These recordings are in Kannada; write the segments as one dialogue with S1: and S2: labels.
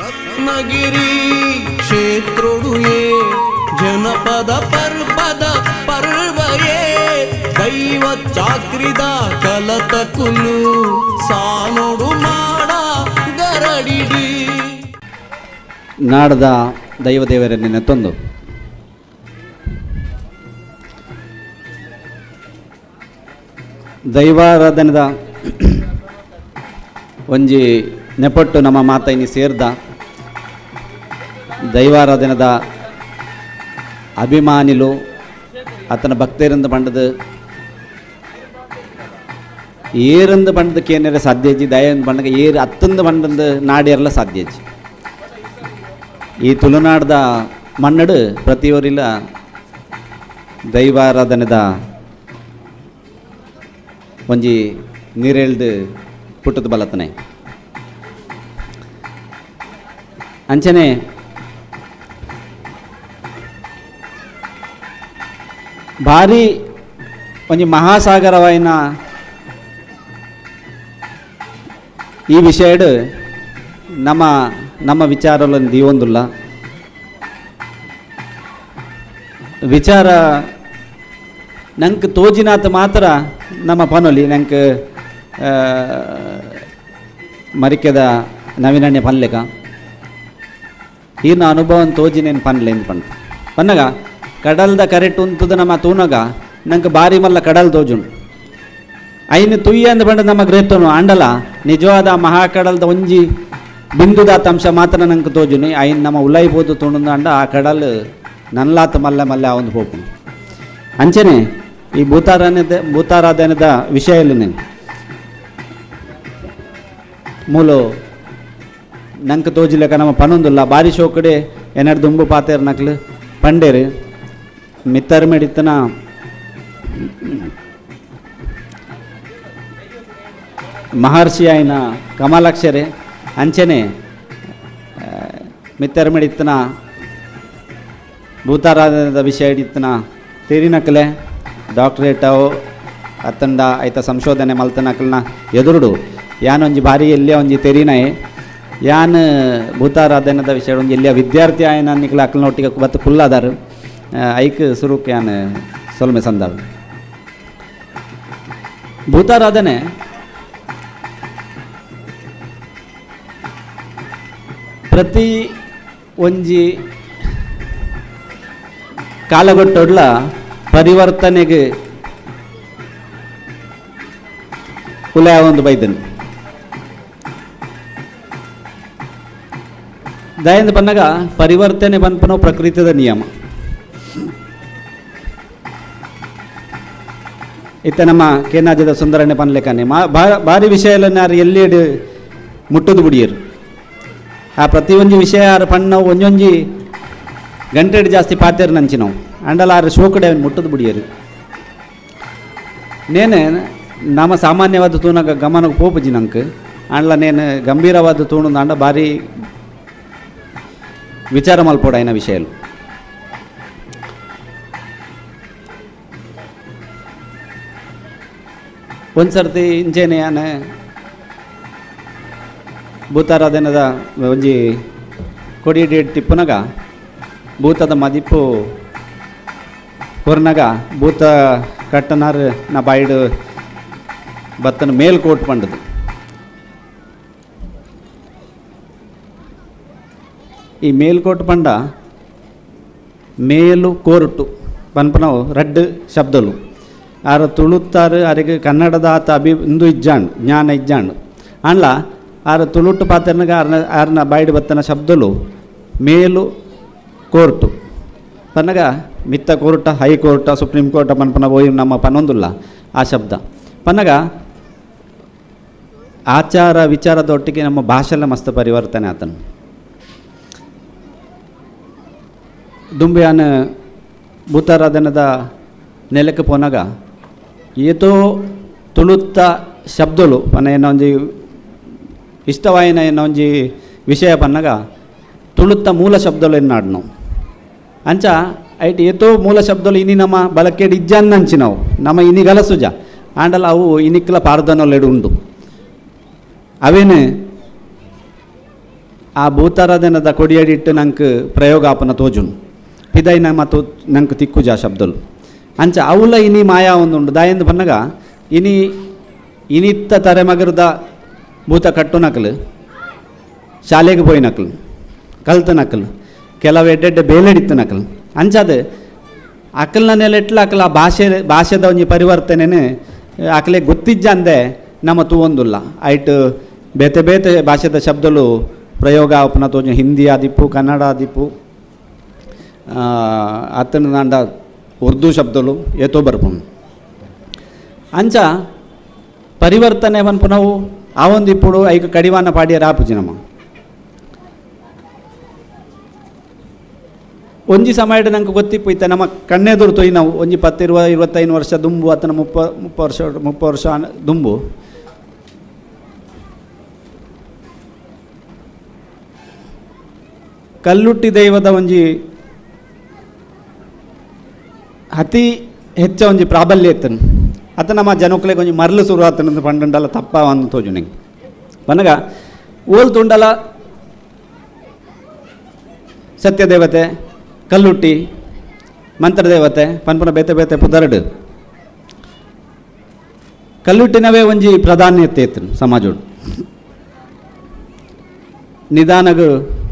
S1: ರತ್ನಗಿರಿ ಕ್ಷೇತ್ರೊಡುಯೇ ಜನಪದ ಪರ್ವದ ಪರ್ವಯೇ, ದೈವ ಚಾಕ್ರಿದ ಕಲತ ಕುಲು ಸಾನೋಡು ಮಾಡ ಗರಡಿಡಿ.
S2: ನಾಡದ ದೈವದೇವರನ್ನೇ ನೆತ್ತೊಂದು ದೈವಾರಾಧನದ ಒಂಜಿ ನೆಪಟ್ಟು ನಮ್ಮ ಮಾತೈನಿ ಸೇರ್ದ. ದೈವಾರಾಧನದ ಅಭಿಮಾನಿಲು ಆತನ ಭಕ್ತರಿಂದ ಪಂಡದು ಏರಂದು ಪಂಡದ ಕೇನರ ಸಾಧ್ಯಜಿ ದಯಂದು ಪಂಡಗ ಏರು ಹತ್ತಂದು ಪಂಡದ ನಾಡಿಯರ್ಲ ಸಾಧ್ಯಜಿ ಈ ತುಳುನಾಡದ ಮನ್ನಡು ಪ್ರತಿಯೊರಿಲ ದೈವಾರಾಧನೆದ ಒಂಜಿ ನೀರೆಳ್ದು ಪುಟ್ಟದ ಬಲತನೆ ಅಂಚನೆ ಭಾರಿ ಒಂಜಿ ಮಹಾಸಾಗರವಾಯಿನ ಈ ವಿಷಯಡ್ ನಮ್ಮ ನಮ್ಮ ವಿಚಾರಗಳನ್ನು ದೀವೊಂದುಲ್ಲ. ವಿಚಾರ ನಂಗೆ ತೋಜಿನಾತ್ ಮಾತ್ರ ನಮ್ಮ ಪನೊಲಿ, ನಂಗೆ ಮರಿಕೆದ ನವೀನಣ್ಯ ಪನ್ಲೆಕ. ಈನ ಅನುಭವನ ತೋಜಿನೇನು ಪನ್ಲೆ ಎಂದು ಪಂಡ ಪನ್ನಗ? ಕಡಲ್ದ ಕರೆಟ್ ಉಂತದ ನಮ್ಮ ತೂನಗ. ನಂಗೆ ಬಾರಿ ಮಲ್ಲ ಕಡಲ್ ತೋಜುಂಡು ಐನು ತುಯ್ಯ ಅಂದ ಬಂಡ ನಮ್ಮ ಗ್ರೇತನು. ಅಂಡಲ, ನಿಜವಾದ ಮಹಾಕಡಲ್ದ ಒಂಜಿ ಬಿಂದುದ ಅಂಶ ಮಾತ್ರ ನಂಗೆ ತೋಜುನಿ ಐನ್ ನಮ್ಮ ಉಲೈಬೋದು ತೋಣ ಅಂಡ ಆ ಕಡಲ್ ನನ್ಲಾತ ಮಲ್ಲ ಮಲ್ಲ ಒಂದು ಹೋಗು ಅಂಚನೆ, ಈ ಭೂತಾರಾಧನದ ಭೂತಾರಾಧನದ ವಿಷಯದಲ್ಲಿ ಮೂಲು, ನಂಗೆ ತೋಜಿಲಕ ನಮ್ಮ ಪನೊಂದುಲ್ಲ. ಬಾರಿ ಶೋಕಡೆ ಎನ್ನಡ ದುಂಬು ಪಾತೇರ್ ನಕ್ಲು. ಪಂಡೇರು. ಮೆಡಿತನ ಮಹರ್ಷಿ ಆಯ್ನ ಕಮಲಾಕ್ಷರೆ, ಅಂಚನೆ ಮಿತ್ತರ್ಮಿಡಿತ್ತನ ಭೂತಾರಾಧನದ ವಿಷಯ ಹಿಡಿತನ ತಿರಿನಕಲೆ, ಡಾಕ್ಟ್ರೇಟ್ ಅವು ಅತ್ತಂಡ ಐತ ಸಂಶೋಧನೆ ಮಲ್ತನಕಲ್ನ ಎದುರುಡು. ಯಾನೊಂಜಿ ಭಾರಿ ಎಲ್ಲೇ ಒಂಜಿ ತೆರಿನಯೆ ಯಾನ್ ಭೂತಾರಾಧನದ ವಿಷಯ ಒಂಜಿ ಎಲ್ಲಿಯ ವಿದ್ಯಾರ್ಥಿ ಆಯ್ನ ನಿಕ್ಲ ಅಕ್ಕಲ್ನೊಟ್ಟಿಗೆ ಬತ್ತು ಕುಲ್ಲಾದಾರು. ಸುರುಕ್ ಯಾನ್ ಸೊಲ್ಮೆ ಸಂದಾಳು ಭೂತಾರಾಧನೆ. ಪ್ರತಿ ಒಂಜಿ ಕಾಲಗೊಟ್ಟೊಡ್ಲ ಪರಿವರ್ತನೆಗೆ ಉಲಯ ಒಂದು ಬೈದನು. ದಯಂದು ಬಂದಾಗ ಪರಿವರ್ತನೆ ಬಂದ್ಪನೋ ಪ್ರಕೃತಿದ ನಿಯಮ. ಇತ್ತ ನಮ್ಮ ಕೇನಾಜದ ಸುಂದರನೆ ಪನ್ಲೆಕನೆ ಮಾ ಭಾರಿ ಭಾರಿ ವಿಷಯಲನ್ನಾರು ಎಲ್ಲಿಡು ಮುಟ್ಟದು ಬಿಡಿಯರು. ಆ ಪ್ರತಿ ಒಂಜಿ ವಿಷಯ ಆರು ಪಣ್ಣ ಒಂಜೊಂಜಿ ಗಂಟೆಡ್ ಜಾಸ್ತಿ ಪಾತೇರು ನಂಚಿ ನಾವು. ಅಂಡಲ ಆರು ಶೋಕಡೆ ಮುಟ್ಟದು ಬಿಡಿಯರು. ನೇನೆ ನಮ್ಮ ಸಾಮಾನ್ಯವಾದ ತೂನಗ ಗಮನಕ್ಕೆ ಪೋಪುಜಿ ನಂಗೆ ಅಂಡ್ಲ ನೇನು ಗಂಭೀರವಾದ ತೂಣದ ಅಂಡ ಭಾರಿ ವಿಚಾರ ಮಲ್ಪೋಡ ವಿಷಯಲು ಒಂದು ಸರ್ತಿ ಇಂಚೇನೆ ಯಾನೆ ಭೂತಾರಾಧನದ ಒಂಜಿ ಕೊಡಿ ಡೇಟ್ ತಿಪ್ಪುನಗ ಭೂತದ ಮದಿಪ್ಪು ಕೊರ್ನಗ, ಭೂತ ಕಟ್ಟನಾರ್ ನಾ ಬಾಯ್ಡು ಬತ್ತನ ಮೇಲ್ಕೋಟ್ ಪಂಡದು. ಈ ಮೇಲ್ಕೋಟ್ ಪಂಡ ಮೇಲು ಕೋರ್ಟು ಪನ್ಪನವು ರಡ್ಡು ಶಬ್ದಲು. ಆರ ತುಳುತ್ತಾರೆ ಅರೆಗೆ ಕನ್ನಡದ ಆತ ಅಭಿ ಇಂದು ಇಜ್ಜಾಂಡ್ ಜ್ಞಾನ ಇಜ್ಜಾಂಡ್ ಅಂಡ್ಲ ಆರ ತುಳುಟ್ಟು ಪಾತ್ರನಾಗ ಆರ್ನ ಆರ್ನ ಬಾಯ್ಡ್ ಬತ್ತನ ಶಬ್ದಲು ಮೇಲು ಕೋರ್ಟು. ಪನ್ನಗ ಮಿತ್ತ court high court supreme court ಪನ್ಪನ ಓಯ್ ನಮ್ಮ ಪನ್ನೊಂದುಲ್ಲ ಆ ಶಬ್ದ. ಪನ್ನಗ ಆಚಾರ ವಿಚಾರದೊಟ್ಟಿಗೆ ನಮ್ಮ ಭಾಷೆಲ್ಲ ಮಸ್ತ್ ಪರಿವರ್ತನೆ ಆತನು. ದುಂಬಿಯಾನ ಭೂತಾರಾಧನದ ನೆಲಕ್ಕೆ ಪೋನಾಗ ಏತೋ ತುಳುತ್ತ ಶಬ್ದಲು ಪನ ಏನೋ ಒಂಜಿ ಇಷ್ಟವಾಯಿನ ಏನೋ ಒಂಜಿ ವಿಷಯ ಪನ್ನಗ ತುಳುತ್ತ ಮೂಲ ಶಬ್ದಲು ಎನ್ನಾಡು ನಾವು ಅಂಚ ಐಟ್ ಏತೋ ಮೂಲ ಶಬ್ದಲು ಇನಿ ನಮ್ಮ ಬಲಕೆಡ್ ಇಜ್ಜನ್ ಅಂಚಿ ನಾವು ನಮ್ಮ ಇನಿ ಗಲಸುಜ ಆಂಡಲ ಅವು ಇನಿಕ್ಲ ಪಾರ್ದನೊಲ್ಲೆಡು ಉಂಡು ಅವೇನು ಆ ಭೂತಾರಾಧನದ ಕೊಡಿಯಡಿಟ್ಟು ನಂಗೆ ಪ್ರಯೋಗ ಆಪನ ತೋಜುನು ಪಿದೈನ ಮತ್ತು ನಂಗೆ ತಿಕ್ಕುಜ ಶಬ್ದಲು ಅಂಚ ಅವುಲ ಇನಿ ಮಾಯಾ ಒಂದುಂಡು. ದಾಯಂದು ಬನ್ನಗ ಇನಿ, ಇನಿತ್ತ ತರೆಮಗರದ ಭೂತ ಕಟ್ಟು ನಕಲು, ಶಾಲೆಗೆ ಪೋಯಿ ನಕಲು, ಕಲ್ತ ನಕಲು, ಕೆಲವು ಎಡ್ಡೆಡ್ಡೆ ಬೇಲೆಡಿತ್ತು ನಕಲು. ಅಂಚಾದ ಅಕಲ್ನ ನೆಲೆಟ್ಲ ಅಕಲ ಆ ಭಾಷೆ, ಭಾಷೆದ ಒಂಜಿ ಪರಿವರ್ತನೆನೇ, ಅಕಲೆ ಗೊತ್ತಿಜ್ಜ ಅಂದೆ ನಮ್ಮ ತೂವೊಂದುಲ್ಲ. ಐಟ್ ಬೇತೆ ಬೇತೆ ಭಾಷೆದ ಶಬ್ದಲು ಪ್ರಯೋಗ ಆಪನ ತೋಜು ಹಿಂದಿ ಆದಿಪ್ಪು, ಕನ್ನಡ ಆದಿಪ್ಪು ಅತ್ತನ ನಾಂಡ ಉರ್ದು ಶಬ್ದಲು ಏತೋ ಬರ್ಪುಂಡು ಅಂಚ ಪರಿವರ್ತನೆ ಪನ್ಪು ನಾವು ಆ ಒಂದು ఇప్పుడు ಐಕ ಕಡಿವಾನ ಪಾಡಿಯ ರಾಪುಜಿ ನಮ್ಮ ಒಂಜಿ ಸಮಯಡ್ ನಂಗೆ ಗೊತ್ತಿಪ್ಪುಯ್ತ ನಮ್ಮ ಕಣ್ಣೆದುರು ತೊಯ್ ನಾವು ಒಂಜಿ ಪತ್ತಿರುವ ಇರುವತ್ತೈದು ವರ್ಷ ದುಂಬು ಅತನ ಮುಪ್ಪ ಮುಪ್ಪ ವರ್ಷ ಮುಪ್ಪ ವರ್ಷ ಆನ- ದುಂಬು ಕಲ್ಲುಟ್ಟಿ ದೈವದ ಒಂಜಿ ಅತಿ ಹೆಚ್ಚ ಒಂಜಿ ಪ್ರಾಬಲ್ಯ ಇತ್ತನು ಅತ ನಮ್ಮ ಜನಕ್ಲೆಗೆ ಒಂಜಿ ಮರಳು ಶುರು ಆತನಂದು ಪಂಡಂಡಲ ತಪ್ಪ ಒಂದು ತೋಜು ನಂಗೆ. ಪನಗ ಓಲ್ ತುಂಡಲ, ಸತ್ಯದೇವತೆ, ಕಲ್ಲುಟ್ಟಿ, ಮಂತ್ರದೇವತೆ, ಪನ್ಪುನ ಬೇತೆ ಬೇತೆ ಪುದರಡು. ಕಲ್ಲುಟ್ಟಿನವೇ ಒಂಜಿ ಪ್ರಾಧಾನ್ಯತೆ ಇತ್ತು ಸಮಾಜೋಡು. ನಿಧಾನಗಳು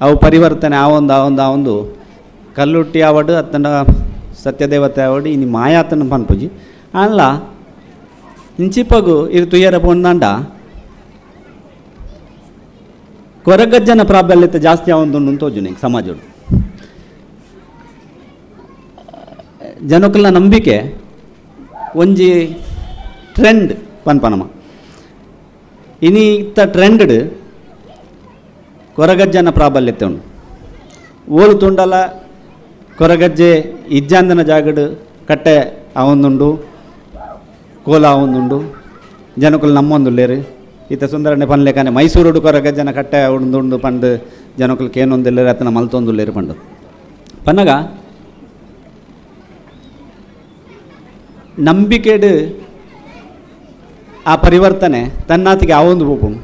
S2: ಅವು ಪರಿವರ್ತನೆ, ಆ ಒಂದು ಆ ಒಂದು ಆ ಒಂದು. ಕಲ್ಲುಟ್ಟಿ ಆವಡು, ಅತ್ತನ ಸತ್ಯದೇವತೆ ಆವಡು, ಇನ್ನು ಮಾಯಾತನ ಪನ್ಪುಜಿ. ಅಲ್ಲ ಇಂಚಿಪಗು ಇದು ತುಯ್ಯರ ಪೊಂದಾಂಡ. ಕೊರಗಜ್ಜನ ಪ್ರಾಬಲ್ಯತೆ ಜಾಸ್ತಿ ಆವೊಂದುಂಡು ತೋಜು ನಿಂಗೆ ಸಮಾಜಡು. ಜನಕ್ಕಲ್ಲ ನಂಬಿಕೆ, ಒಂಜಿ ಟ್ರೆಂಡ್ ಪನ್ಪನಮ. ಇನಿ ಇತ್ತ ಟ್ರೆಂಡ್ ಕೊರಗಜ್ಜನ ಪ್ರಾಬಲ್ಯತೆ ಉಂಡು ಓಲು ತುಂಡಲ, ಕೊರಗಜ್ಜೆ, ಇಜ್ಜಾಂದನ ಜಾಗಡು ಕಟ್ಟೆ ಅವೊಂದುಂಡು, ಕೋಲ ಅವೊಂದುಂಡು ನಮ್ಮೊಂದು ನಮ್ಮೊಂದುಲ್ಲೇರು. ಈತ ಸುಂದರನೆ ಪನ್ಲೆಕಾನೆ ಮೈಸೂರುಡು ಕೊರಗಜ್ಜನ ಕಟ್ಟೆ ಉಂದುಂಡು ಪಂಡು ಜನಕುಲು ಇಲ್ಲೇರಿ ಅತನ ಮಲ್ತೊಂದುಲ್ಲೇರು ಪಂಡು. ಪನ್ನಗ, ನಂಬಿಕೆಡು ಆ ಪರಿವರ್ತನೆ ತನ್ನಾತಿಗೆ ಆವೊಂದು ಪೋಪುಂಡು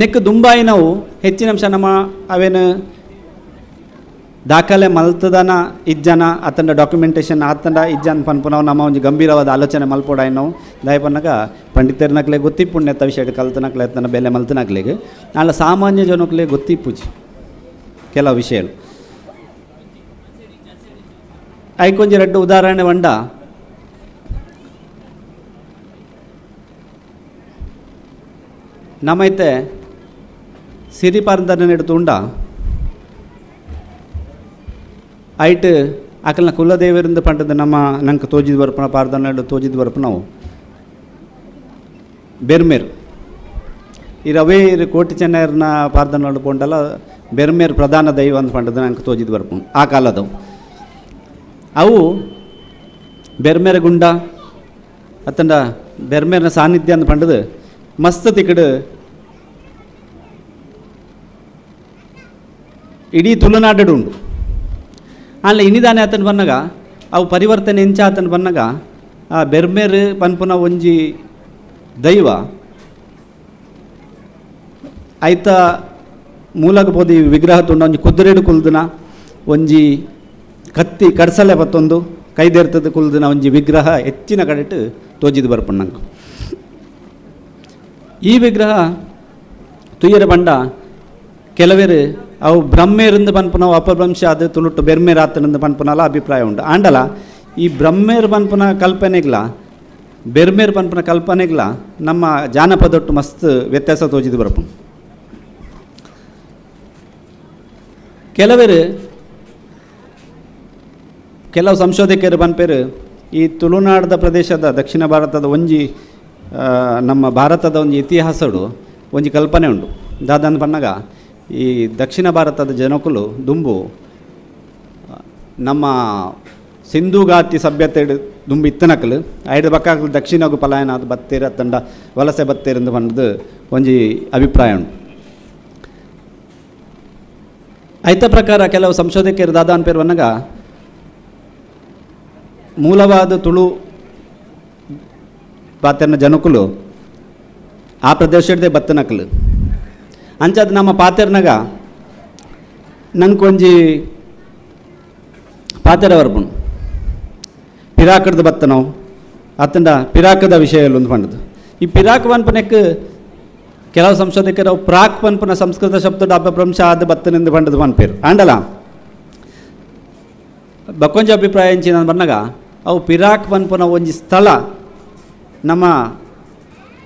S2: ನೆಕ್ ದುಂಬಾಯಿ ನಾವು ಹೆಚ್ಚಿನ ಅಂಶ ನಮ್ಮ ಅವೇನು ದಾಖಲೆ ಮಲ್ತದನ ಇಜ್ಜನ ಆತಂಡ ಡಾಕ್ಯುಮೆಂಟೇಷನ್ ಆತಂಡ ಇಜ್ಜನ್ ಪನ್ಪುನವು ನಮ್ಮ ಒಂದು ಗಂಭೀರವಾದ ಆಲೋಚನೆ ಮಲ್ಪೋಡಾಯ್ ನಾವು. ದಾಯ ಪನ್ನಗ ಪಂಡಿತರ್ನಕ್ಲೆ ಗೊತ್ತಿಪ್ಪುಣ್ಯತ ವಿಷಯ ಕಲ್ತನಕ್ಲೆ ಎತ್ತನ ಬೆಲೆ ಮಲ್ತನಕ್ಲೆಗೆ ನಾಳೆ ಸಾಮಾನ್ಯ ಜನಕ್ಲೆ ಗೊತ್ತಿಪ್ಪುಜಿ ಕೆಲವು ವಿಷಯಗಳು. ಐಕೊಂಜಿ ರೆಡ್ಡು ಉದಾಹರಣೆ ಬಂಡ ನಮ್ಮೈತೆ ಸಿರಿಪಾರ್ದನ ನೆಡುತುಂಡ ಐಟ್ ಅಕಲ್ನ ಕುಲದೇವರಿಂದ ಪಂಡದ ನಮ್ಮ ನಂಗೆ ತೋಜಿದ ಬರ್ಪಣ ಪಾರ್ದನ ತೋಜಿದ ಬರ್ಪ ನಾವು ಬೆರ್ಮೇರ್. ಈ ರವೇ ಕೋಟಿ ಚೆನ್ನೈರ್ನ ಪಾರ್ದನ ಪೊಂಡಲ ಬೆರ್ಮೇರ್ ಪ್ರಧಾನ ದೈವ ಅಂತ ಪಂಡದ ನಂಗೆ ತೋಜಿದ ಬರ್ಪುಂಡು ಆ ಕಾಲದವು. ಅವು ಬೆರ್ಮೇರ ಗುಂಡ, ಅತ್ತಂಡ ಬೆರ್ಮೇರ್ನ ಸಾನ್ನಿಧ್ಯ ಅಂತ ಪಂಡದು ಮಸ್ತ್ ತಿಕ್ಕಡು ಇಡೀ ತುಳುನಾಡು ಉಂಡು ಅಲ್ಲ ಇನಿದಾನೆ ಆತನ ಬನ್ನಗ ಅವು ಪರಿವರ್ತನೆ ಎಂಚ ಆತನ ಬನ್ನಗ ಆ ಬೆರ್ಮೇರ್ ಪನ್ಪುನ ಒಂಜಿ ದೈವ? ಐತ ಮೂಲಕ ಪೋದಿ ವಿಗ್ರಹ ತುಂಡ ಒಂಜಿ ಕುದುರೆಡು ಕುಲ್ದನ ಒಂಜಿ ಕತ್ತಿ ಕಡ್ಸಲೆ ಬತ್ತೊಂದು ಕೈದೇರ್ತದ ಕುಲ್ದನ ಒಂಜಿ ವಿಗ್ರಹ ಹೆಚ್ಚಿನ ಕಡೆಟ್ಟು ತೋಜಿದು ಬರ್ಪುಂಡು ನಂಗೆ. ಈ ವಿಗ್ರಹ ತುಯ್ಯರ ಬಂಡ ಕೆಲವೇರು ಅವು ಬ್ರಹ್ಮೇರಿಂದ ಪನ್ಪುನ ಅಪಭ್ರಂಶ, ಅದು ತುಳುಟ್ಟು ಬೆರ್ಮೇರ್ ಆತನಿಂದ ಪನ್ಪುನಲ ಅಭಿಪ್ರಾಯ ಉಂಟು. ಆಂಡಲ, ಈ ಬ್ರಹ್ಮೇರ್ ಪನ್ಪುನ ಕಲ್ಪನೆಗ್ಲ, ಬೆರ್ಮೇರ್ ಪನ್ಪುನ ಕಲ್ಪನೆಗ್ಲ, ನಮ್ಮ ಜಾನಪದೊಟ್ಟು ಮಸ್ತ್ ವ್ಯತ್ಯಾಸ ತೋಜಿದು ಬರ್ಪುಂಡು ಕೆಲವರು, ಕೆಲವು ಸಂಶೋಧಕರು ಪನ್ಪೇರು ಈ ತುಳುನಾಡದ ಪ್ರದೇಶದ ದಕ್ಷಿಣ ಭಾರತದ ಒಂಜಿ ನಮ್ಮ ಭಾರತದ ಒಂದು ಇತಿಹಾಸಡು, ಒಂಜಿ ಕಲ್ಪನೆ ಉಂಟು. ದಾದಂದು ಪನ್ನಗ ಈ ದಕ್ಷಿಣ ಭಾರತದ ಜನಕುಲು ದುಂಬು, ನಮ್ಮ ಸಿಂಧುಗಾತಿ ಸಭ್ಯತೆ ದುಂಬು ಇತ್ತನಕಲು, ಐದು ಬಕ್ಕಾಕಲು ದಕ್ಷಿಣಗು ಪಲಾಯನ ಅದು ಬತ್ತೇರ ತಂಡ, ವಲಸೆ ಬತ್ತೇರೆಂದು ಬಂದದ್ದು ಒಂಜಿ ಅಭಿಪ್ರಾಯ ಉಂಟು. ಐತ ಪ್ರಕಾರ ಕೆಲವು ಸಂಶೋಧಕರು ದಾದಾನ್ ಪೇರು ಬಂದಾಗ ಮೂಲವಾದ ತುಳು ಪಾತೆರ್ನ ಜನಕುಲು ಆ ಪ್ರದೇಶದೇ ಬತ್ತನಕಲು. ಅಂಚದ ನಮ್ಮ ಪಾತೆರ್ನಾಗ ನನ್ಕೊಂಜಿ ಪಾತೆರ ಬರ್ಬುಣ್ ಪಿರಾಕಡ್ದು ಬತ್ತ ನಾವು. ಅತ್ತಂಡ ಪಿರಾಕದ ಒಂದು ಪಂಡದು ಈ ಪಿರಾಕ್ ಪನ್ಪನಕ್ಕೆ ಕೆಲವು ಸಂಶೋಧಕರು ಪ್ರಾಕ್ ಪನ್ಪನ ಸಂಸ್ಕೃತ ಶಬ್ದ ಅಪಭ್ರಂಶ ಆದ ಬತ್ತನೆಂದು ಪಂಡದು ಪನ್ಪೇರು. ಆಂಡಲ? ಬಕ್ಕೊಂಜ ಅಭಿಪ್ರಾಯ ಎಂಚಿನ ಬಂದಾಗ ಅವು ಪಿರಾಕ್ ಪನ್ಪನ ಒಂಜಿ ಸ್ಥಳ ನಮ್ಮ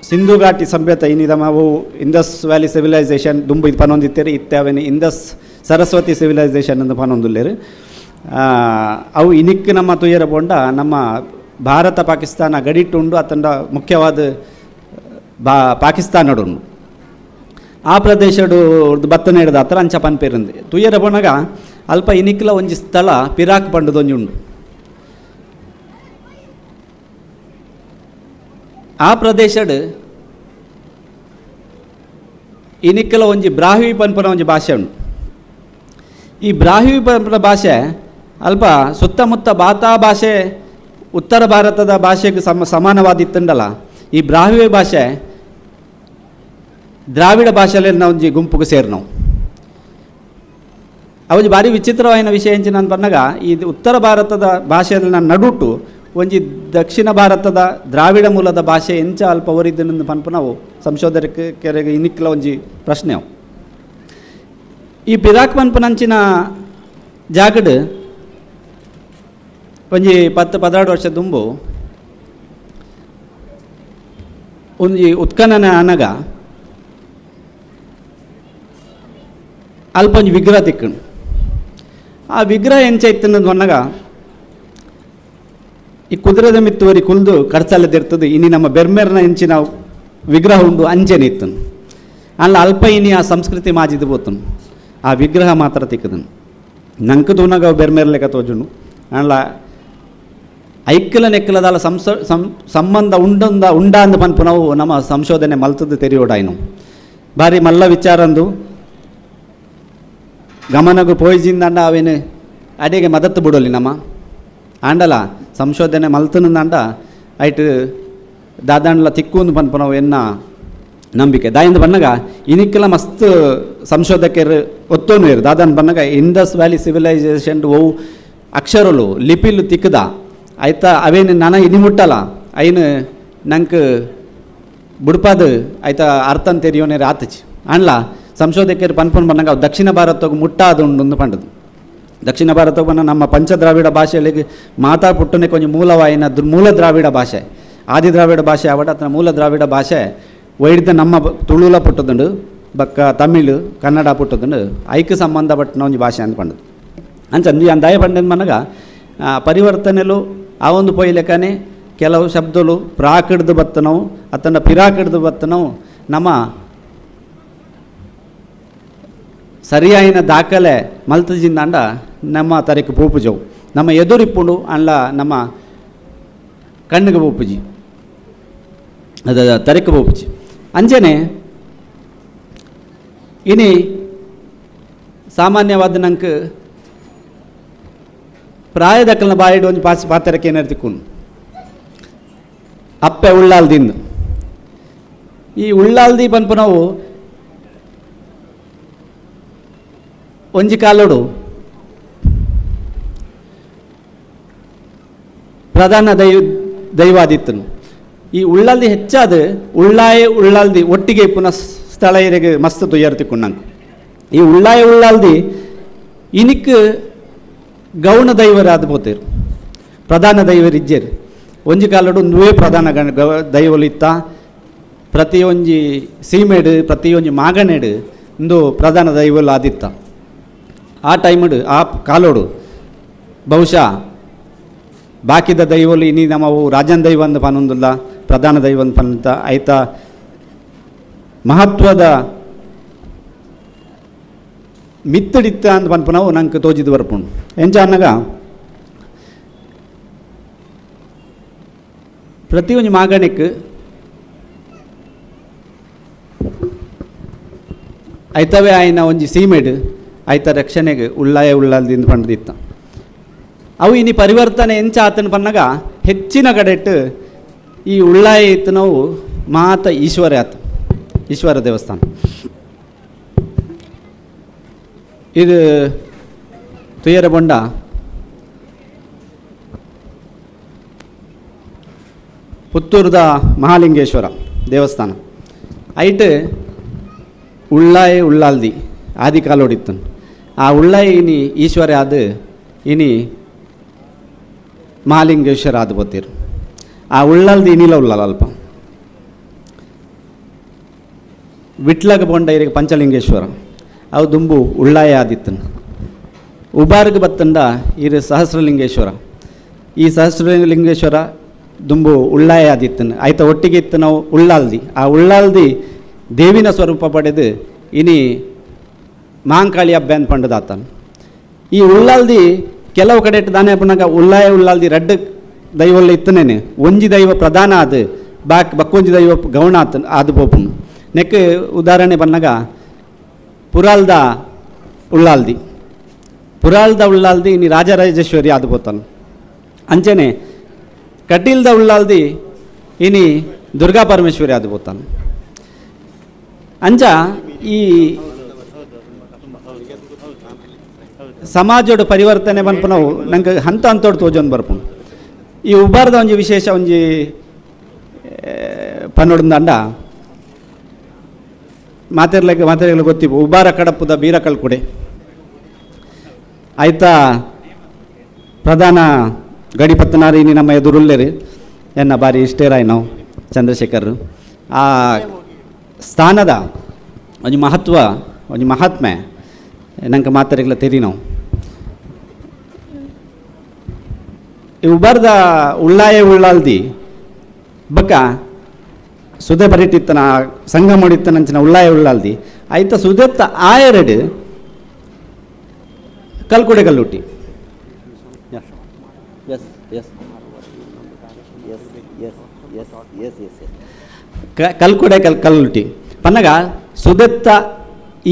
S2: ಸಿಂಧು ಘಾಟಿ ಸಭ್ಯತೆ ಏನಿದೆ ಅವು ಇಂದಸ್ ವ್ಯಾಲಿ ಸಿವಿಲೈಸೇಷನ್ ದುಂಬು ಇದು ಪನೊಂದಿತ್ತೇರಿ ಇತ್ತವೇನು ಇಂದಸ್ ಸರಸ್ವತಿ ಸಿವಿಲೈಸೇಷನ್ ಎಂದು ಪನೊಂದುಲ್ಲೇರು. ಅವು ಇನಿಕ್ ನಮ್ಮ ತುಯರ ಬೋಂಡ ನಮ್ಮ ಭಾರತ ಪಾಕಿಸ್ತಾನ ಗಡಿಟ್ಟುಂಡು ಅತಂಡ ಮುಖ್ಯವಾದ, ಬಾ, ಪಾಕಿಸ್ತಾನಡುಂಡು. ಆ ಪ್ರದೇಶಡು ಬತ್ತ ನೀಡದ ಹತ್ರ ಅಂಚ ಪನ್ಪೇರಿಂದು. ತುಯರ ಬೋಣಗ ಅಲ್ಪ ಇನಿಕ್ಲ ಒಂಜಿ ಸ್ಥಳ ಪಿರಾಕ್ ಪಂಡದೊಂಜಿ ಉಂಡು ಆ ಪ್ರದೇಶಡ್ ಇನಿಕ್ಕಲ ಒಂಜಿ ಬ್ರಾಹ್ವಿ ಪನ್ಪನ ಒಂಜಿ ಭಾಷೆ ಉಂಡು ಈ ಬ್ರಾಹ್ವಿ ಪನ್ಪನ ಭಾಷೆ ಅಲ್ಪ ಸುತ್ತಮುತ್ತ ಬಾತಾ ಭಾಷೆ, ಉತ್ತರ ಭಾರತದ ಭಾಷೆಗೆ ಸಮ, ಸಮಾನವಾದಿತ್ತಂಡಲ್ಲ. ಈ ಬ್ರಾಹ್ವಿ ಭಾಷೆ ದ್ರಾವಿಡ ಭಾಷೆಯಲ್ಲಿ ನಾವು ಒಂಜಿ ಗುಂಪುಗೆ ಸೇರ್ನವು. ನಾವು ಅವಜಿ ಭಾರಿ ವಿಚಿತ್ರವಾಯಿನ ವಿಷಯ ಹೆಂಚಿನ ಅಂತ ಬಂದಾಗ, ಈ ಉತ್ತರ ಭಾರತದ ಭಾಷೆಯಲ್ಲಿ ನಡುಟು ಒಂಜಿ ದಕ್ಷಿಣ ಭಾರತದ ದ್ರಾವಿಡ ಮೂಲದ ಭಾಷೆ ಎಂಚ ಅಲ್ಪ ಒರಿದ್ದನೆಂದು ಪನ್ಪ ನಾವು ಸಂಶೋಧಕ ಕೆರೆಗೆ ಇನಿಕ್ಲ ಒಂಜಿ ಪ್ರಶ್ನೆ ಈ ಪಿರಾಕ್ ಪನ್ಪನಂಚಿನ ಜಾಗಡ್ ಒಂಜಿ ಪತ್ತು ಪದೆರಡು ವರ್ಷ ದುಂಬು ಒಂಜಿ ಉತ್ಖನನ ಅನಗ ಅಲ್ಪ ಒಂಜಿ ವಿಗ್ರಹ ತಿಕ್ಕಣು ಆ ವಿಗ್ರಹ ಎಂಚ ಇತ್ತನ್ನದು ಅನ್ನಗ ಈ ಕುದುರೆದ ಮಿತ್ತುವರಿ ಕುಲ್ದು ಕಡ್ಸಲ್ಲದಿರ್ತದೆ ಇನಿ ನಮ್ಮ ಬೆರ್ಮೆರ್ನ ಹೆಂಚಿನ ವಿಗ್ರಹ ಉಂಡು ಅಂಜನೆ ಇತ್ತನು. ಅಲ್ಲ ಅಲ್ಪ ಇನಿ ಆ ಸಂಸ್ಕೃತಿ ಮಾಜಿದು ಬೋತನು ಆ ವಿಗ್ರಹ ಮಾತ್ರ ತಿಕ್ಕದನು. ನಂಕು ತೂನಗ ಬೆರ್ಮೆರ್ ಲೆಕ್ಕ ತೋಜುಂಡು ಅಲ್ಲ ಐಕ್ಕಲ ನೆಕ್ಕಲದಾಲ ಸಂಸ ಸಂಬಂಧ ಉಂಡಂದ ಉಂಡ ಅಂದ ಪನ್ಪು ನಾವು ನಮ್ಮ ಸಂಶೋಧನೆ ಮಲ್ತದ್ದು ತೆರೆಯೋಡಾಯ್ನು. ಬಾರಿ ಮಲ್ಲ ವಿಚಾರಂದು ಗಮನಗು ಪೋಯ್ಜಿಂದಂಡ ಅವೇನು ಅಡಿಗೆ ಮದತ್ತು ಬಿಡೋಲಿ ನಮ್ಮ. ಆಂಡಲ ಸಂಶೋಧನೆ ಮಲ್ತನಂದ ಐಟ್ ದಾದಾಂಡ್ಲ ತಿಕ್ಕುಂದು ಪನ್ಪನವು ಎನ್ನ ನಂಬಿಕೆ. ದಾಯಿಂದ ಬನ್ನಗ ಇನಿಕ್ಕೆಲ್ಲ ಮಸ್ತ್ ಸಂಶೋಧಕರು ಒತ್ತೋನು ಇರು. ದಾದಾನ್ ಬನ್ನಗ ಇಂಡಸ್ ವ್ಯಾಲಿ ಸಿವಿಲೈಸೇಷನ್ ಓ ಅಕ್ಷರಲು ಲಿಪಿಲು ತಿಕ್ಕದ. ಆಯ್ತ ಅವೇನು ನನ ಇನಿ ಮುಟ್ಟಲ್ಲ. ಐನು ನಂಗೆ ಬುಡ್ಪಾದ ಆಯ್ತ ಅರ್ಥನ್ ತೆರಿಯೋನೇ ಆತಚಿ ಅಣ್ಲ ಸಂಶೋಧಕರು ಪನ್ಪನ್ ಅವು ದಕ್ಷಿಣ ಭಾರತಕ್ಕೆ ಮುಟ್ಟಾದ ಉಂಡು ಪಂಡದು. ದಕ್ಷಿಣ ಭಾರತವನ್ನು ನಮ್ಮ ಪಂಚ ದ್ರಾವಿಡ ಭಾಷೆಯಲ್ಲಿ ಮಾತಾ ಪುಟ್ಟನೆ ಕೊಂಚ ಮೂಲವಾಯಿನ ಮೂಲ ದ್ರಾವಿಡ ಭಾಷೆ. ಆದಿ ದ್ರಾವಿಡ ಭಾಷೆ ಆವಡ ಅತನ ಮೂಲ ದ್ರಾವಿಡ ಭಾಷೆ ವೈಡ್ದ ನಮ್ಮ ತುಳುಲ ಪುಟ್ಟದುಂಡು, ಬಕ್ಕ ತಮಿಳು, ಕನ್ನಡ ಪುಟ್ಟದುಂಡು, ಐಕ್ಯ ಸಂಬಂಧಪಟ್ಟ ಒಂದು ಭಾಷೆ ಅಂತ ಪಂಡದು ಅಂಚಂದು ಅಂದಾಯ ಪಂಡದ ಮನಗ ಪರಿವರ್ತನೆಲು ಆ ಒಂದು ಪೊಯ್ ಕೆಲವು ಶಬ್ದಲು ಪ್ರಾಕಿಡ್ದು ಬತ್ತನವು ಅತನ ಪಿರಾಕಿಡ್ದು ಬತ್ತನವು ನಮ್ಮ ಸರಿಯಾಯಿನ ದಾಖಲೆ ಮಲ್ತಜಿಂದಾಂಡ ನಮ್ಮ ತರಕ್ಕೆ ಪೂಪುಜವು ನಮ್ಮ ಎದುರಿಪ್ಪುಂಡು ಅಲ್ಲ ನಮ್ಮ ಕಣ್ಣಿಗೆ ಪೂಪುಜಿ ಅದ ತರಕ್ಕೆ ಪೂಪುಜಿ ಅಂಜನೆ, ಇನಿ ಸಾಮಾನ್ಯವಾದ ನಂಗೆ ಪ್ರಾಯದಕ್ಕಲ್ನ ಬಾಯಿಡು ಒಂದು ಪಾಸ್ ಪಾತ್ರಕ್ಕೆ ಏನಾರು ತಿಕ್ಕೊಂಡು ಅಪ್ಪೆ ಉಳ್ಳಾಲ್ದಿಂದ. ಈ ಉಳ್ಳಾಲ್ದಿ ಬಂದು ನಾವು ಒಂಜಿ ಕಾಲೋಡು. ಪ್ರಧಾನ ದೈವ, ದೈವಾದಿತ್ತನು. ಈ ಉಳ್ಳಲ್ದಿ ಹೆಚ್ಚಾದ, ಉಳ್ಳಾಯ ಉಳ್ಳಾಲ್ದಿ ಒಟ್ಟಿಗೆ ಪುನಃ ಸ್ಥಳ ಇರಗೆ ಮಸ್ತ್ ತುಯ್ಯರ್ತಿಕೊಂಡಂಗೆ ಈ ಉಳ್ಳಾಯ ಉಳ್ಳಲ್ದಿ ಇನಿಕ್ ಗೌಣ ದೈವರಾದ ಬೋತೇರು ಪ್ರಧಾನ ದೈವರಿಜ್ಜೇರು. ಒಂಜಿ ಕಾಲಡು ನುವೇ ಪ್ರಧಾನ ಗಣ ಗೌ ದೈವಲಿತ್ತ. ಪ್ರತಿಯೊಂಜಿ ಸೀಮೆಡು, ಪ್ರತಿಯೊಂಜಿ ಮಾಗನೆಡು ಇಂದು ಪ್ರಧಾನ ದೈವಲು ಆದಿತ್ತ ಆ ಟೈಮಡು ಆ ಕಾಲೋಡು ಬಹುಶಃ ಬಾಕಿದ ದೈವಲು ಇನಿ ನಮ್ಮವು ರಾಜನ್ ದೈವ ಅಂದ ಪನೊಂದುಲ್ಲ ಪ್ರಧಾನ ದೈವ ಅಂದ ಪನ್ನಂತ ಆಯ್ತ? ಮಹತ್ವದ ಮಿತ್ತಡಿತ್ತ ಅಂದ ಪನ್ಪ ನಾವು ನಂಗೆ ತೋಜಿದ್ದು ಬರ್ಪುಂಡು. ಎಂಚ ಅನ್ನಗ? ಪ್ರತಿಯೊಂದು ಮಾಗಣಿಕ್ ಐತವೇ ಆಯ್ನ ಒಂಜಿ ಸೀಮೆಡ್. ಐತ ರಕ್ಷಣೆಗೆ ಉಳ್ಳಾಯ ಉಳ್ಳಾಲ್ದಿಂದ ಪಂಡ್ದಿತ್ತ ಅವು ಇನಿ ಪರಿವರ್ತನೆ ಎಂಚ ಆತನ ಪನ್ನಗ ಹೆಚ್ಚಿನ ಕಡೆಟ್ ಈ ಉಳ್ಳಾಯ ಇತ್ತು ನಾವು ಮಾತ ಈಶ್ವರ ಆತ ಈಶ್ವರ ದೇವಸ್ಥಾನ. ಇದು ತುಯರ ಬೊಂಡ ಪುತ್ತೂರ್ದ ಮಹಾಲಿಂಗೇಶ್ವರ ದೇವಸ್ಥಾನ. ಐಟ್ ಉಳ್ಳಾಯೆ ಉಳ್ಳಾಲ್ದಿ ಆದಿ ಕಾಲೋಡಿತ್ತು ಆ ಇನಿ ಈಶ್ವರ ಆದ ಇನಿ ಮಹಾಲಿಂಗೇಶ್ವರ ಆದ ಬತ್ತೀರು ಆ ಉಳ್ಳಲ್ದು ಇನಿಲ ಉಳ್ಳಲ್ಲ ಅಲ್ಪ. ವಿಟ್ಲಗ ಬೊಂಡ ಇರಿಗೆ ಪಂಚಲಿಂಗೇಶ್ವರ. ಅವು ದುಂಬು ಉಳ್ಳಾಯ ಆದಿತ್ತನು. ಉಬಾರ್ಗ್ ಬತ್ತಂಡ ಇರು ಸಹಸ್ರಲಿಂಗೇಶ್ವರ. ಈ ಸಹಸ್ರಲಿಂಗೇಶ್ವರ ದುಂಬು ಉಳ್ಳಾಯ ಆದಿತ್ತನು. ಆಯ್ತ ಒಟ್ಟಿಗೆ ಇತ್ತು ನಾವು ಉಳ್ಳಾಲ್ದಿ. ಆ ಉಳ್ಳಾಲ್ದಿ ದೇವಿನ ಸ್ವರೂಪ ಪಡೆದು ಇನಿ ಹಬ್ಬ ಅಂತ ಪಂಡದಾತನು ಈ ಉಳ್ಳಾಲ್ದಿ ಕೆಲವು ಕಡೆ ದಾನೆ ಪುನಗ ಉಳ್ಳಾಯ, ಉಳ್ಳಾಲ್ದಿ ರಡ್ಡ್ ದೈವಲ್ಲ ಇತ್ತನೇನೆ. ಒಂಜಿ ದೈವ ಪ್ರಧಾನ ಅದು ಬಾಕ್ ಬಕ್ಕೊಂಜಿ ದೈವ ಗೌಣ ಆತ, ಆದ್ ಪೋಪುನು. ನೆಕ್ ಉದಾಹರಣೆ ಬಂದಾಗ ಪುರಾಲ್ದ ಉಳ್ಳಾಲ್ದಿ. ಪುರಾಲ್ದ ಉಳ್ಳಾಲ್ದಿ ಇನಿ ರಾಜರಾಜೇಶ್ವರಿ ಆದು ಪೋತನು. ಅಂಚೆನೆ ಕಟೀಲ್ದ ಉಳ್ಳಾಲ್ದಿ ಇನಿ ದುರ್ಗಾ ಪರಮೇಶ್ವರಿ ಆದು ಪೋತಾನು. ಅಂಚ ಈ ಸಮಾಜದ ಪರಿವರ್ತನೆ ಬಂದು ನಾವು ನಂಗೆ ಹಂತ ಹಂತೋಡು ತೋಜೊಂದು ಬರ್ಪುಂಡು ಈ ಉಬ್ಬಾರದ ಒಂಜಿ ವಿಶೇಷ ಒಂಜಿ ಪನ್ನೊಡ್ದಂಡ ಮಾತಿರ್ಲಿಕ್ಕೆ ಮಾತಿರ್ಲಿಕ್ಕೆ ಗೊತ್ತಿಪ್ಪು ಉಬ್ಬಾರ ಕಡಪುದ ಬೀರಕಲ್ ಕುಡೆ. ಆಯ್ತಾ ಪ್ರಧಾನ ಗಡಿಪತ್ತನಾರಿ ನಮ್ಮ ಎದುರುಲ್ಲೇರಿ, ಎನ್ನ ಬಾರಿ ಇಷ್ಟೇರಾಯ್ ನಾವು ಚಂದ್ರಶೇಖರ್ ಆ ಸ್ಥಾನದ ಒಂದು ಮಹತ್ವ ಒಂದು ಮಹಾತ್ಮೆ ನಂಗೆ ಮಾತಾಡಿಗ್ಲ ತೆರಿ ನಾವು. ಇವು ಬರ್ದ ಉಳ್ಳಾಯ ಉಳ್ಳಾಲ್ದಿ ಬಕ್ಕ ಸುದೆ ಬರಿಟಿತ್ತನ ಸಂಘ ಮಾಡಿತ್ತನಂಚಿನ ಉಳ್ಳಾಯ ಉಳ್ಳಾಲ್ದಿ. ಆಯ್ತ ಸುದೆತ್ತ ಆಯರೆಡು ಕಲ್ಕುಡೆ ಕಲ್ಲುಟ್ಟಿ. ಕಲ್ಕುಡೆ ಕಲ್ ಕಲ್ಲುಟ್ಟಿ. ಪನ್ನಗ ಸುದೆತ್ತ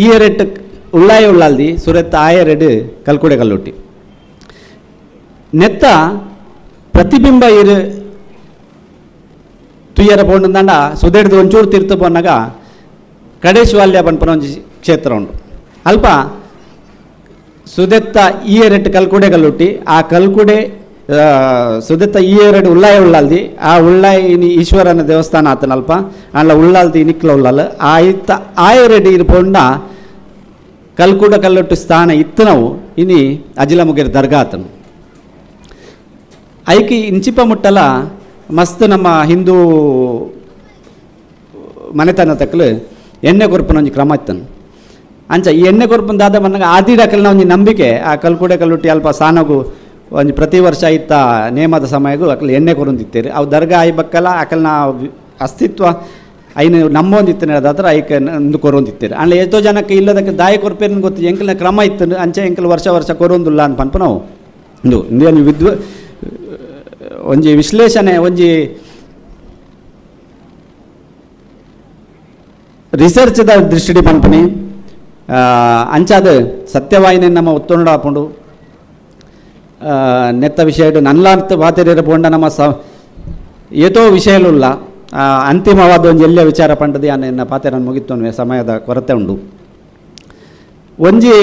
S2: ಈಯರೆಟ್ಟು ಉಳ್ಳಾಯ ಉಳ್ಳಾಲ್ದಿ ಸುರೆತ್ತ ಆಯರೆಡು ಕಲ್ಕುಡೆ ಕಲ್ಲುಟ್ಟಿ ನೆತ್ತ ಪ್ರತಿಬಿಂಬ ಇರು ತುಯ್ಯರ ಪೋಂಡಂದಾಂಡ ಸುದೆಡ್ದು ಒಂಚೂರು ತೀರ್ಥ ಪೋನಾಗ ಕಡೇಶ್ವಾಲ್ಯ ಪನ್ಪನ ಒಂಜಿ ಕ್ಷೇತ್ರ ಉಂಡು ಅಲ್ಪ ಸುದೆತ್ತ ಈ ಎರಡು ಕಲ್ಕುಡೆ ಕಲ್ಲುಟ್ಟಿ ಆ ಕಲ್ಕುಡೆ ಆ, ಸುದೆತ್ತ ಈ ಎರಡು ಉಳ್ಳಾಯ ಉಳ್ಳಾಲ್ದಿ ಆ ಉಳ್ಳಾಯ ಇನಿ ಈಶ್ವರನ ದೇವಸ್ಥಾನ ಆತನಲ್ಪ ಅಲ್ಲ ಉಳ್ಳಾಲ್ದಿ ಇನಿಕ್ಲ ಉಳ್ಳಾಲ ಆ ಇತ್ತ ಆಯರೆಡಿ ಇರ್ಪೊಂಡ ಕಲ್ಲೊಟ್ಟು ಸ್ಥಾನ ಇತ್ತು ನಾವು. ಇನಿ ಅಜಿಲ ಮುಗಿರ ದರ್ಗಾ ಆತನು. ಐಕಿ ಇಂಚಿಪ ಮುಟ್ಟಲ ಮಸ್ತ್ ನಮ್ಮ ಹಿಂದೂ ಮನೆತನ ತಕ್ಕಲು ಎಣ್ಣೆ ಕೊರ್ಪನ ಒಂಜಿ ಕ್ರಮ ಇತ್ತನು. ಅಂಚ ಈ ಎಣ್ಣೆ ಕೊರ್ಪನ ದಾದ ಬಂದಾಗ ಆದಿಡಕಲ್ನ ಒಂಜಿ ನಂಬಿಕೆ, ಆ ಕಲ್ಕುಡೆ ಕಲ್ಲುಟ್ಟಿ ಅಲ್ಪ ಸಾನಗು ಒಂಜಿ ಪ್ರತಿ ವರ್ಷ ಇತ್ತ ನೇಮದ ಸಮಯಗೂ ಅಕಲ್ ಎಣ್ಣೆ ಕೊರೊಂದಿತ್ತೇರಿ ಅವು ದರ್ಗಾ ಆಯ್ಬಕ್ಕಲ್ಲ ಅಕಲ್ನ ಅಸ್ತಿತ್ವ ಐನು ನಂಬೊಂದಿತ್ತೇನೆ ಅದಾದ್ರೆ ಐಕೆ ಒಂದು ಕೊರೊಂದಿತ್ತೇರಿ ಅಂದ್ರೆ ಎಷ್ಟೋ ಜನಕ್ಕೆ ಇಲ್ಲದಕ್ಕೆ ದಾಯ ಕೊರ್ಪೇರನ್ ಗೊತ್ತು, ಎಂಕಲ್ನ ಕ್ರಮ ಇತ್ತು, ಅಂಚೆ ಎಂಕಲ್ ವರ್ಷ ವರ್ಷ ಕೊರೊಂದಿಲ್ಲ ಅಂತ ಪನ್ಪ ನಾವು. ಒಂದು ಇಂದೇನು ವಿದ್ವ, ಒಂಜಿ ವಿಶ್ಲೇಷಣೆ, ಒಂಜಿ ರಿಸರ್ಚ್ದ ದೃಷ್ಟಿ ಪನ್ಪನಿ ಅಂಚಾದ ಸತ್ಯವಾಹಿನಿ ನಮ್ಮ ಒತ್ತೊಂಡು ಹಾಕೊಂಡು ನೆತ್ತ ವಿಷಯ ನಲ್ಲಾರ್ಥ ಬಾತಿರ ಪೋಂಡ ನಮ್ಮ ಸ, ಏತೋ ವಿಷಯಲುಲ್ಲ. ಅಂತಿಮವಾದ ಒಂದು ಎಲ್ಲ ವಿಚಾರ ಪಂಡದಿ ನನ್ನ ಪಾತ್ರ ನಾನು ಮುಗಿತು ಸಮಯದ ಕೊರತೆ ಉಂಡು ಒಂಜಿ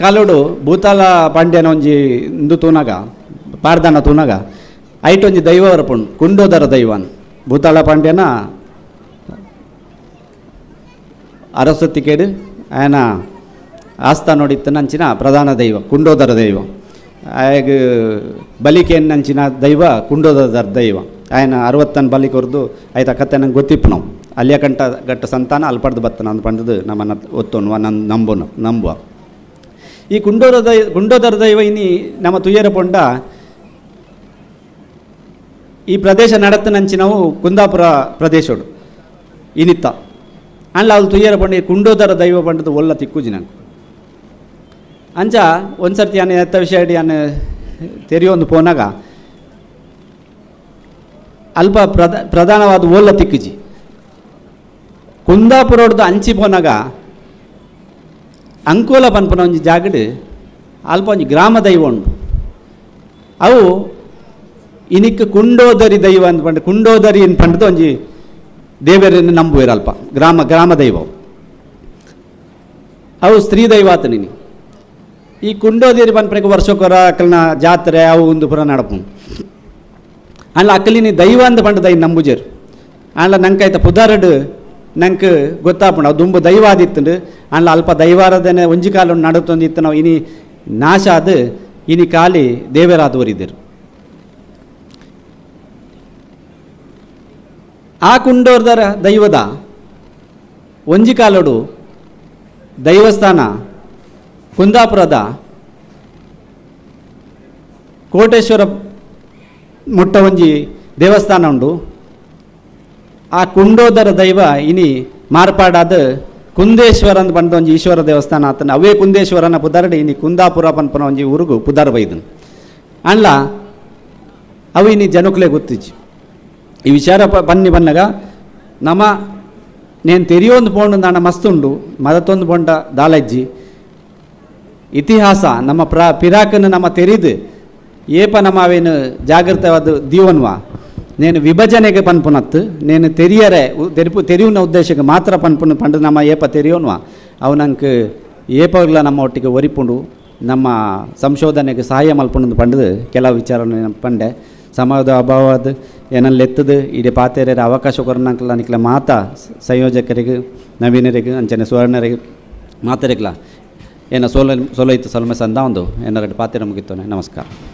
S2: ಕಾಲೋಡು ಭೂತಾಲ ಪಾಂಡ್ಯನ ಒಂಜಿ ಇಂದು ತೂನಗ, ಪಾರ್ದನ ತೂನಗ, ಐಟ್ ಒಂಜಿ ದೈವ ವರಪುಂಡು ಕುಂಡೋದರ ದೈವನ್. ಭೂತಾಳ ಪಾಂಡ್ಯನ ಅರಸತಿ ಕೇಡು, ಆಯನ ನಂಚಿನ ಪ್ರಧಾನ ದೈವ, ಕುಂಡೋದರ ದೈವ. ಆಗ ಬಲಿಕೆಯನ್ನು ಅಂಚಿನ ದೈವ, ಕುಂಡೋದರ ದೈವ. ఆయన ಅರವತ್ತನ ಬಲಿ ಕೊರ್ದು ಆಯ್ತು ಆ ಕತೆ ನಂಗೆ ಗೊತ್ತಿಪ್ಪು ನಾವು ಅಲ್ಲಿಯ ಕಂಟ ಗಟ್ಟ ಸಂತಾನ ಅಲ್ಲಿ ಪಡೆದು ಬತ್ತನ ಅಂತ ಪಂಡದು ನಮ್ಮನ್ನ ಒತ್ತೋನು ನನ್ನ ನಂಬೋನು ನಂಬುವ ಈ ಕುಂಡೋದ ದೈ ಕುಂಡೋದರ ದೈವ ಇನಿ ನಮ್ಮ ತುಯ್ಯರ ಪೊಂಡ ಈ ಪ್ರದೇಶ ನಡತನಂಚಿನವು ಕುಂದಾಪುರ ಪ್ರದೇಶಡು ಇನಿತ್ತ ಅಂಡ್ಲ ಅಲ್ಲಿ ತುಯ್ಯರ ಪಂಡಿ ಕುಂಡೋದರ ದೈವ ಪಂಡದು ಒಲ್ಲ ತಿಕ್ಕುಜಿ ನಂಗೆ ಅಂಚ ಒಂದು ಸರ್ತಿ ಅನ್ನ ಎತ್ತ ವಿಷಯ ಇಡಿ ಅನ್ನ ತೆರೆಯೊಂದು ಪೋನಾಗ ಅಲ್ಪ ಪ್ರಧ ಪ್ರಧಾನವಾದ ಓಲ್ಲ ತಿಕ್ಕುಜಿ. ಕುಂದಾಪುರಡ್ದು ಅಂಚಿ ಪೋನಾಗ ಅಂಕೋಲ ಪನ್ಪನ ಒಂಜಿ ಜಾಗಡ್ ಅಲ್ಪ ಒಂಜಿ ಗ್ರಾಮ ದೈವ ಉಂಡು ಅವು ಇನಿಕ್ ಕುಂಡೋದರಿ ದೈವ ಅಂತ ಪಂಡ, ಕುಂಡೋದರಿ ಅಂತ ಪಂಡದ ಒಂಜಿ ದೇವರನ್ನು ನಂಬುವೆರ್ ಅಲ್ಪ, ಗ್ರಾಮ ಗ್ರಾಮ ದೈವ ಅವು. ಸ್ತ್ರೀ ದೈವ ಆತ ನೀನು ಈ ಕುಂಡೋದರಿ ಬಂದ ವರ್ಷಕ್ಕೊರ ಅಕ್ಕಲ್ನ ಜಾತ್ರೆ ಅವು ಒಂದು ಪುರ ನಡಪು ಅಲ್ಲ ಅಕ್ಕಲಿನಿ ದೈವ ಅಂದ ಪಂಡ ದೈ ನಂಬುಜರ್. ಅಲ್ಲ ನಂಕಾಯ್ತ ಪುದಾರಡು ನಂಗೆ ಗೊತ್ತಾಪುಂಡು ಅವು ದುಂಬು ದೈವ ಆದಿತ್ತು ಅಲ್ಲ ಅಲ್ಪ ದೈವಾರಾಧನೆ ಒಂಜಿ ಕಾಲ ನಡುತ್ತೊಂದಿತ್ತು ನಾವು ಇನಿ ನಾಶ ಅದು ಇನಿ ಕಾಲಿ ದೇವರಾದವರಿದ್ದರು. ಆ ಕುಂಡೋರ್ದರ ದೈವದ ಒಂಜಿ ಕಾಲಡು ದೈವಸ್ಥಾನ ಕುಂದಾಪುರದ ಕೋಟೇಶ್ವರ ಮುಟ್ಟ ಒಂಜಿ ದೇವಸ್ಥಾನ ಉಂಡು. ಆ ಕುಂಡೋದರ ದೈವ ಇನಿ ಮಾರ್ಪಾಡಾದ ಕುಂದೇಶ್ವರ ಅಂತ ಬಂದ ಒಂಜಿ ಈಶ್ವರ ದೇವಸ್ಥಾನ ಆತನ. ಅವೇ ಕುಂದೇಶ್ವರನ ಪುದರ್ಡಿ ಇನಿ ಕುಂದಾಪುರ ಪನ್ಪನ ಒಂಜಿ ಊರುಗು ಪುದರ್ ಬೈದನು ಅಣ್ಲ ಅವು ಇನಿ ಜನಕ್ಲೆ ಗೊತ್ತಿಜ್ಜಿ. ಈ ವಿಚಾರ ಬನ್ನಿ ಬನ್ನಗ ನಮ ನೇನು ತೆರಿಯೊಂದು ಪೋಂಡು ನಾನು ಮಸ್ತುಂಡು ಮದತ್ತೊಂದು ಪೋಂಡ ದಾಲಜ್ಜಿ. ಇತಿಹಾಸ ನಮ್ಮ ಪ್ರ ಪಿರಾಕನ್ನು ನಮ್ಮ ತೆರಿದು ಏಪ ನಮ್ಮ ಅವೇನು ಜಾಗೃತವಾದ ದೀವನ್ವಾ నేను ವಿಭಜನೆಗೆ ಪನ್ಪುನತ್ತು నేను ತೆರಿಯರೆ ಉ- ತೆರಿಪು ತೆರಿಯುನ ಉದ್ದೇಶಕ್ಕೆ ಮಾತ್ರ ಪನ್ಪುನ ಪಂಡು ನಮ್ಮ ಏಪ ತೆರಿಯೋನ್ವಾ ಅವು ನಂಗೆ ಏಪಗ್ಲ ನಮ್ಮ ಒಟ್ಟಿಗೆ ಒರಿಪುಂಡು ನಮ್ಮ ಸಂಶೋಧನೆಗೆ ಸಹಾಯ ಮಲ್ಪುಂಡು ಪಂಡದು ಕೆಲವು ವಿಚಾರ ಪಂಡೆ ಸಮಯದ ಅಭಾವದ ಏನಲ್ಲಿ ಎತ್ತದು ಇಡೀ ಪಾತೆರರ ಅವಕಾಶ ಕೊರನಂಕಲ ನಿಕ್ಲ ಮಾತ ಸಂಯೋಜಕರಿಗೆ ನವೀನರಿಗೆ ಅಂಚನೆ ಸುವರ್ಣರಿಗೆ ಮಾತರಿಕ್ಲ ಏನ ಸೋಲ ಸೋಲೈತು ಸೊಲ್ಮೆ ಸಂದ ಒಂದು ಏನಾರ ಪಾತೆರ ಮುಗಿತೋನೆ ನಮಸ್ಕಾರ